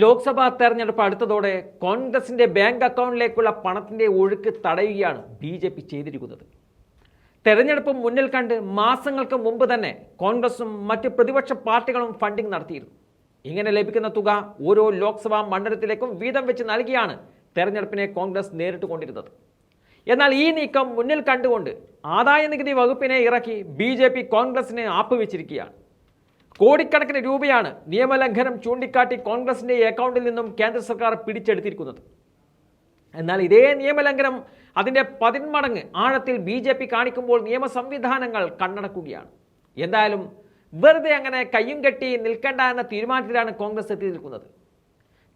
ലോക്സഭാ തെരഞ്ഞെടുപ്പ് അടുത്തതോടെ കോൺഗ്രസിന്റെ ബാങ്ക് അക്കൗണ്ടിലേക്കുള്ള പണത്തിന്റെ ഒഴുക്ക് തടയുകയാണ് ബി ജെ പി ചെയ്തിരിക്കുന്നത്. തെരഞ്ഞെടുപ്പ് മുന്നിൽ കണ്ട് മാസങ്ങൾക്ക് മുമ്പ് തന്നെ കോൺഗ്രസും മറ്റ് പ്രതിപക്ഷ പാർട്ടികളും ഫണ്ടിംഗ് നടത്തിയിരുന്നു. ഇങ്ങനെ ലഭിക്കുന്ന തുക ഓരോ ലോക്സഭാ മണ്ഡലത്തിലേക്കും വീതം വെച്ച് നൽകിയാണ് തെരഞ്ഞെടുപ്പിനെ കോൺഗ്രസ് നേരിട്ട് കൊണ്ടിരുന്നത് എന്നാൽ ഈ നീക്കം മുന്നിൽ കണ്ടുകൊണ്ട് ആദായ നികുതി വകുപ്പിനെ ഇറക്കി ബി കോൺഗ്രസിനെ ആപ്പുവെച്ചിരിക്കുകയാണ് കോടിക്കണക്കിന് രൂപയാണ് നിയമലംഘനം ചൂണ്ടിക്കാട്ടി കോൺഗ്രസിന്റെ അക്കൗണ്ടിൽ നിന്നും കേന്ദ്ര സർക്കാർ പിടിച്ചെടുത്തിരിക്കുന്നത്. എന്നാൽ ഇതേ നിയമലംഘനം അതിന്റെ പതിന്മടങ്ങ് ആഴത്തിൽ ബി ജെ പി കാണിക്കുമ്പോൾ നിയമ സംവിധാനങ്ങൾ കണ്ണടക്കുകയാണ്. എന്തായാലും വെറുതെ അങ്ങനെ കയ്യും കെട്ടി നിൽക്കേണ്ട എന്ന തീരുമാനത്തിലാണ് കോൺഗ്രസ് എത്തി നിൽക്കുന്നത്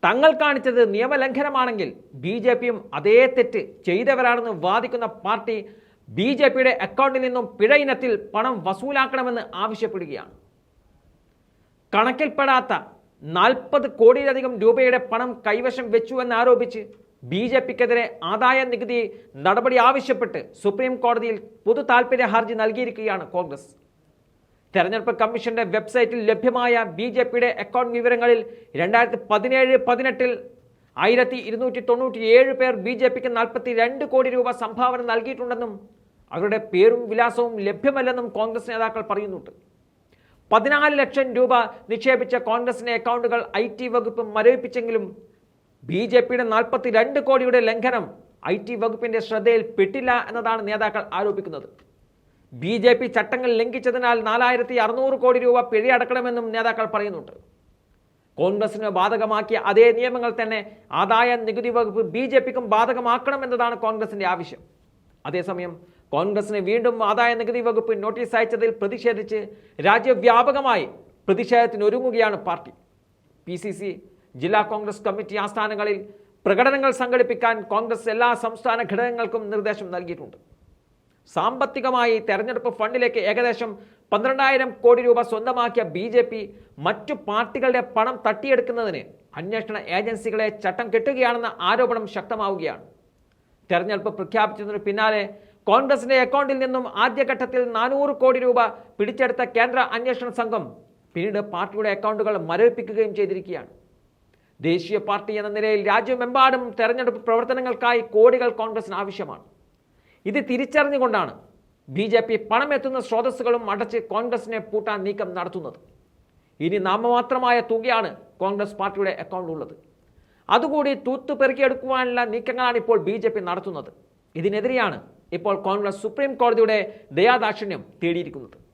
തങ്ങൾ കാണിച്ചത് നിയമലംഘനമാണെങ്കിൽ ബി ജെ പിയും അതേ തെറ്റ് ചെയ്തവരാണെന്ന് വാദിക്കുന്ന പാർട്ടി ബി ജെ പിയുടെ അക്കൗണ്ടിൽ നിന്നും പിഴ ഇനത്തിൽ പണം വസൂലാക്കണമെന്ന് ആവശ്യപ്പെടുകയാണ്. കണക്കിൽപ്പെടാത്ത നാൽപ്പത് കോടിയിലധികം രൂപയുടെ പണം കൈവശം വെച്ചു എന്നാരോപിച്ച് ബി ജെ പിക്കെതിരെ ആദായ നികുതി നടപടി ആവശ്യപ്പെട്ട് സുപ്രീം കോടതിയിൽ പൊതു താൽപ്പര്യ ഹർജി നൽകിയിരിക്കുകയാണ് കോൺഗ്രസ്. തെരഞ്ഞെടുപ്പ് കമ്മീഷന്റെ വെബ്സൈറ്റിൽ ലഭ്യമായ ബി ജെ പിയുടെ അക്കൗണ്ട് വിവരങ്ങളിൽ രണ്ടായിരത്തി പതിനേഴ് പതിനെട്ടിൽ ആയിരത്തി ഇരുന്നൂറ്റി തൊണ്ണൂറ്റി ഏഴ് പേർ ബി ജെ പിക്ക് നാൽപ്പത്തി രണ്ട് കോടി രൂപ സംഭാവന നൽകിയിട്ടുണ്ടെന്നും അവരുടെ പേരും വിലാസവും ലഭ്യമല്ലെന്നും കോൺഗ്രസ് നേതാക്കൾ പറയുന്നുണ്ട്. പതിനാല് ലക്ഷം രൂപ നിക്ഷേപിച്ച കോൺഗ്രസിന്റെ അക്കൗണ്ടുകൾ ഐ ടി വകുപ്പ് മരവിപ്പിച്ചെങ്കിലും ബി ജെ പിയുടെ നാൽപ്പത്തി രണ്ട് കോടിയുടെ ലംഘനം ഐ ടി വകുപ്പിന്റെ ശ്രദ്ധയിൽപ്പെട്ടില്ല എന്നതാണ് നേതാക്കൾ ആരോപിക്കുന്നത്. ബി ജെ പി ചട്ടങ്ങൾ ലംഘിച്ചതിനാൽ നാലായിരത്തി അറുന്നൂറ് കോടി രൂപ പിഴയടക്കണമെന്നും നേതാക്കൾ പറയുന്നുണ്ട്. കോൺഗ്രസിന് ബാധകമാക്കിയ അതേ നിയമങ്ങൾ തന്നെ ആദായ നികുതി വകുപ്പ് ബി ജെ പിക്കും ബാധകമാക്കണമെന്നതാണ് കോൺഗ്രസിന്റെ ആവശ്യം. അതേസമയം കോൺഗ്രസിന് വീണ്ടും ആദായ നികുതി വകുപ്പ് നോട്ടീസ് അയച്ചതിൽ പ്രതിഷേധിച്ച് രാജ്യവ്യാപകമായി പ്രതിഷേധത്തിനൊരുങ്ങുകയാണ് പാർട്ടി. പി സി സി ജില്ലാ കോൺഗ്രസ് കമ്മിറ്റി ആസ്ഥാനങ്ങളിൽ പ്രകടനങ്ങൾ സംഘടിപ്പിക്കാൻ കോൺഗ്രസ് എല്ലാ സംസ്ഥാന ഘടകങ്ങൾക്കും നിർദ്ദേശം നൽകിയിട്ടുണ്ട്. സാമ്പത്തികമായി തെരഞ്ഞെടുപ്പ് ഫണ്ടിലേക്ക് ഏകദേശം പന്ത്രണ്ടായിരം കോടി രൂപ സ്വന്തമാക്കിയ ബി ജെ പി മറ്റു പാർട്ടികളുടെ പണം തട്ടിയെടുക്കുന്നതിന് അന്വേഷണ ഏജൻസികളെ ചട്ടം കെട്ടുകയാണെന്ന ആരോപണം ശക്തമാവുകയാണ്. തെരഞ്ഞെടുപ്പ് പ്രഖ്യാപിച്ചതിനു പിന്നാലെ കോൺഗ്രസിന്റെ അക്കൗണ്ടിൽ നിന്നും ആദ്യഘട്ടത്തിൽ നാനൂറ് കോടി രൂപ പിടിച്ചെടുത്ത കേന്ദ്ര അന്വേഷണ സംഘം പിന്നീട് പാർട്ടിയുടെ അക്കൗണ്ടുകൾ മരവിപ്പിക്കുകയും ചെയ്തിരിക്കുകയാണ്. ദേശീയ പാർട്ടി എന്ന നിലയിൽ രാജ്യമെമ്പാടും തെരഞ്ഞെടുപ്പ് പ്രവർത്തനങ്ങൾക്കായി കോടികൾ കോൺഗ്രസിന് ആവശ്യമാണ്. ഇത് തിരിച്ചറിഞ്ഞുകൊണ്ടാണ് ബി ജെ പി പണമെത്തുന്ന സ്രോതസ്സുകളും അടച്ച് കോൺഗ്രസിനെ പൂട്ടാൻ നീക്കം നടത്തുന്നത്. ഇനി നാമമാത്രമായ തുകയാണ് കോൺഗ്രസ് പാർട്ടിയുടെ അക്കൗണ്ട് ഉള്ളത് അതുകൂടി തൂത്തു പെറുക്കിയെടുക്കുവാനുള്ള നീക്കങ്ങളാണ് ഇപ്പോൾ ബി നടത്തുന്നത്. ഇതിനെതിരെയാണ് ഇപ്പോൾ കോൺഗ്രസ് സുപ്രീം കോടതിയുടെ ദയാദാക്ഷിണ്യം തേടിയിരിക്കുന്നത്.